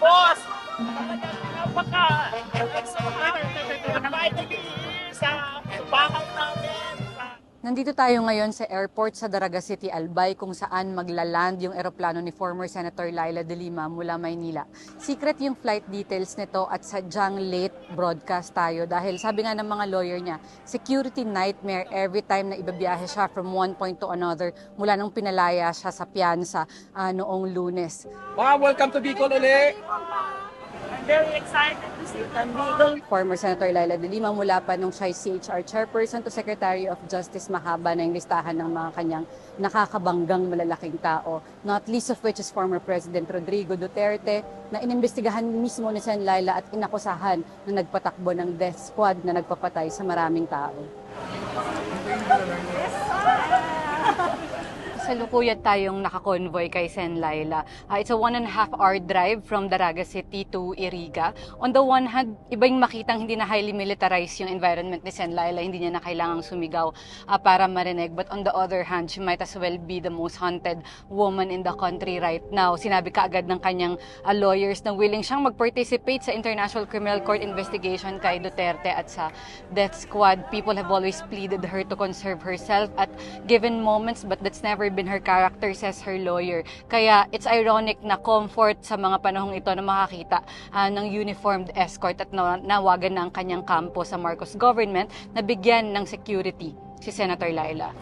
bos. Makanya kenapa kak? Nandito tayo ngayon sa airport sa Daraga City, Albay, kung saan maglaland yung eroplano ni former Senator Laila de Lima mula Maynila. Secret yung flight details nito at sadyang late broadcast tayo dahil sabi nga ng mga lawyer niya, security nightmare every time na ibabiyahe siya from one point to another mula nung pinalaya siya sa piyansa ah, noong lunes. Ma'am, welcome to Bicol uli. Very excited to see Tandigol. Former Senator Laila de Lima mula pa nung siya CHR chairperson to Secretary of Justice mahaba na yung listahan ng mga kanyang nakakabanggang malalaking tao, not least of which is former President Rodrigo Duterte na inimbestigahan mismo ni Sen Laila at inakusahan na nagpatakbo ng death squad na nagpapatay sa maraming tao. Kasalukuyan tayong nakakonvoy kay Sen Laila. Ah, it's a one and a half hour drive from Daraga City to Iriga. On the one hand, iba yung makitang hindi na highly militarized yung environment ni Sen Laila. Hindi niya na kailangang sumigaw ah, para marinig. But on the other hand, she might as well be the most haunted woman in the country right now. Sinabi kaagad ng kanyang ah, lawyers na willing siyang mag-participate sa International Criminal Court investigation kay Duterte at sa death squad. People have always pleaded her to conserve herself at given moments but that's never been her character, says her lawyer. Kaya it's ironic na comfort sa mga panahong ito na makakita ah, ng uniformed escort at na- nawagan na ang kanyang kampo sa Marcos government na bigyan ng security si Senator Laila.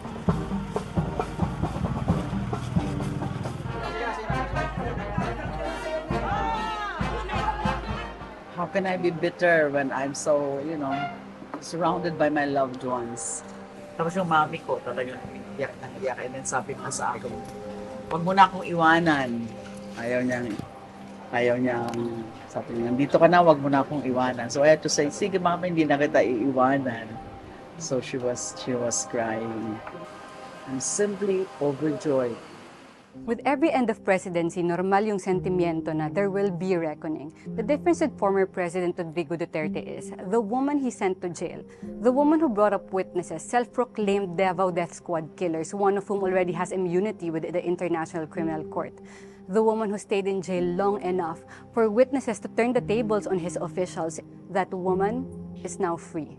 How can I be bitter when I'm so, you know, surrounded by my loved ones? Tapos yung mami ko talagang iyak na iyak. And then sabi ko sa akin, Huwag mo na akong iwanan. Ayaw niyang, ayaw niyang, sabi niya, dito ka na, huwag mo na akong iwanan. So I had to say, sige mama, hindi na kita iiwanan. So she was, she was crying. I'm simply overjoyed. With every end of presidency, normal yung sentimiento na there will be reckoning. The difference with former President Rodrigo Duterte is the woman he sent to jail, the woman who brought up witnesses, self-proclaimed Davao Death Squad killers, one of whom already has immunity with the International Criminal Court. The woman who stayed in jail long enough for witnesses to turn the tables on his officials, that woman is now free.